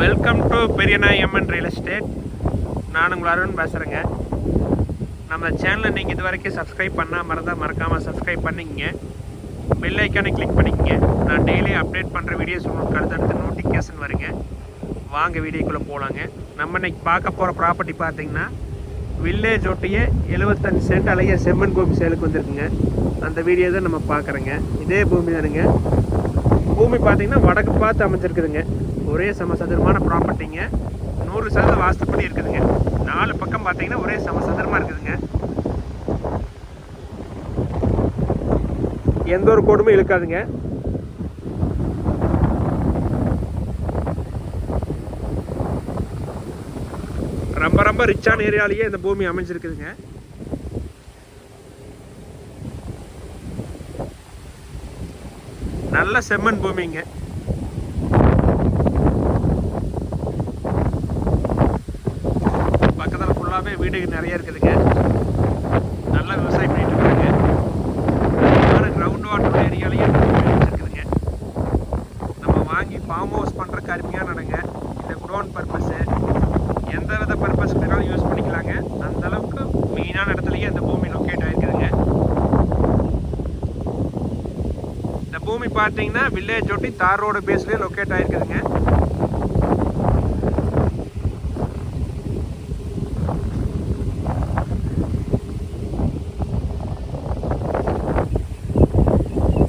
Welcome to Periyana MN real estate நான் உங்கள் அருண் பேசுகிறேங்க நம்ம சேனலை நீங்கள் இது வரைக்கும் சப்ஸ்கிரைப் பண்ணாமல் இருந்தால் மறக்காமல் சப்ஸ்கிரைப் பண்ணிக்கங்க. பெல் ஐக்கானை கிளிக் பண்ணிக்கங்க. நான் டெய்லி அப்டேட் பண்ணுற வீடியோஸ் உங்களுக்கு அடுத்தடுத்து நோட்டிஃபிகேஷன் வருங்க. வாங்க வீடியோக்குள்ளே போகலாங்க நம்ம இன்னைக்கு பார்க்க போகிற ப்ராப்பர்ட்டி பார்த்தீங்கன்னா வில்லேஜ் ஒட்டிய எழுபத்தஞ்சு சென்ட் அலைய செம்மன் பூமி சேலுக்கு வந்திருக்குங்க. அந்த வீடியோ தான் நம்ம பார்க்குறோங்க. இதே பூமி தானுங்க. பூமி பார்த்தீங்கன்னா வடக்கு பார்த்து அமைஞ்சிருக்குதுங்க. ஒரே சமசதுரமான ப்ராப்பர்ட்டிங்க நூறு சதவீதம் வாஸ்துப்படி இருக்குதுங்க. நாலு பக்கம் பார்த்தீங்கன்னா ஒரே சமசதுரமாக இருக்குதுங்க. எந்த ஒரு கோடுமே இழுக்காதுங்க. ரொம்ப ரொம்ப ரிச்சான ஏரியாலேயே இந்த பூமி அமைஞ்சிருக்குதுங்க. நல்ல செம்மண் பூமிங்க பக்கத்தில் ஃபுல்லாகவே வீடுகள் நிறைய இருக்குதுங்க. நல்ல விவசாயம் பண்ணிட்டு இருக்காங்க கிரவுண்ட் வாட்டர் ஏரியாலையும் இருக்குதுங்க நம்ம வாங்கி ஃபார்ம் ஹவுஸ் பண்ணுறக்கு அருமையாக நடங்க. இந்த குடோன் பர்பஸு எந்த வித பர்பஸ்க்கு வேணாலும் யூஸ் பண்ணிக்கலாங்க. அந்த அளவுக்கு மெயினான இடத்துலையே அந்த பூமி லொக்கேட் ஆகிருக்குதுங்க இந்த பூமி பார்த்தீங்கன்னா வில்லேஜ் ஒட்டி தார் ரோடு பேஸ்லேயே லொக்கேட் ஆகிருக்குதுங்க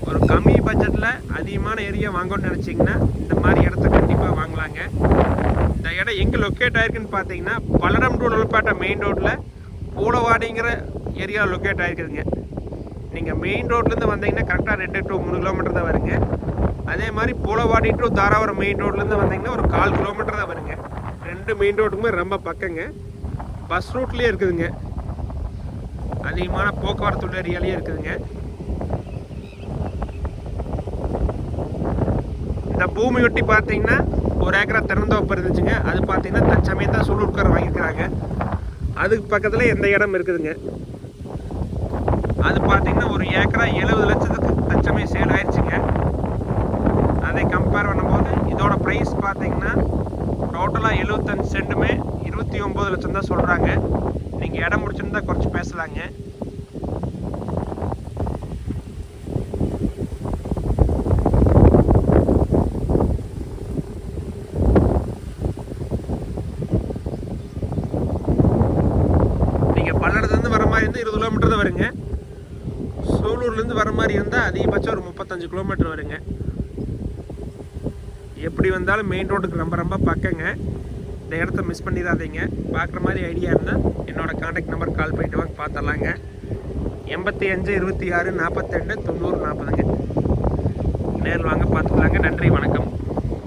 ஒரு கம்மி பட்ஜெட்டில் அதிகமான ஏரியா வாங்கணும்னு நினச்சிங்கன்னா இந்த மாதிரி இடத்த கண்டிப்பாக வாங்கலாங்க. இந்த இடம் எங்கே லொக்கேட் ஆயிருக்குன்னு பார்த்தீங்கன்னா பல்லடம் டு நுழப்பேட்டை மெயின் ரோட்டில் பூலவாடிங்கிற ஏரியா லொக்கேட் ஆயிருக்குதுங்க. நீங்கள் மெயின் ரோட்லேருந்து வந்தீங்கன்னா கரெக்டாக ரெண்டு டு மூணு கிலோமீட்டர் தான் வருங்க. அதே மாதிரி போலவாடி டு தாராபுரம் மெயின் ரோட்லேருந்து வந்தீங்கன்னா ஒரு கால் கிலோமீட்டர் தான் வருங்க. ரெண்டு மெயின் ரோட்டுக்குமே ரொம்ப பக்கங்க. பஸ் ரூட்லேயே இருக்குதுங்க. அதிகமான போக்குவரத்து உள்ள ஏரியாலேயே இருக்குதுங்க. இந்த பூமி ஒட்டி பார்த்தீங்கன்னா ஒரு ஏக்கரா திறந்தோப்பு இருந்துச்சுங்க. அது பார்த்தீங்கன்னா தற்சமயம் தான் சூலூர்கார் வாங்கிக்கிறாங்க அதுக்கு பக்கத்தில் எந்த இடம் இருக்குதுங்க. அது பார்த்தீங்கன்னா ஒரு ஏக்கரா எழுபது லட்சத்துக்கு தச்சமே சேல் ஆயிடுச்சுங்க. அதை கம்பேர் பண்ணும்போது இதோட ப்ரைஸ் பார்த்தீங்கன்னா டோட்டலாக எழுபத்தஞ்சு சென்ட்டுமே இருபத்தி ஒம்பது லட்சம் தான் சொல்கிறாங்க நீங்கள் இடம் முடிச்சிருந்தா குறைச்சி பேசலாங்க. நீங்கள் பல்லடத்துலேருந்து வர மாதிரி இருந்து இருபது கிலோமீட்டர் தான் வருங்க. சூலூர்லேருந்து வர மாதிரி இருந்தால் அதிகபட்சம் ஒரு முப்பத்தஞ்சு கிலோமீட்டர் வருங்க. எப்படி வந்தாலும் மெயின் ரோட்டுக்கு ரொம்ப ரொம்ப பக்கங்க. இந்த இடத்த மிஸ் பண்ணிடாதீங்க. பார்க்குற மாதிரி ஐடியா இருந்தால் என்னோட காண்டாக்ட் நம்பர் கால் பண்ணிட்டு வாங்க பார்த்துடலாங்க. எண்பத்தி அஞ்சு இருபத்தி ஆறு நாற்பத்தெண்டு தொண்ணூறு நாற்பதுங்க. நேரில் வாங்க பார்த்துக்கலாங்க. நன்றி வணக்கம்.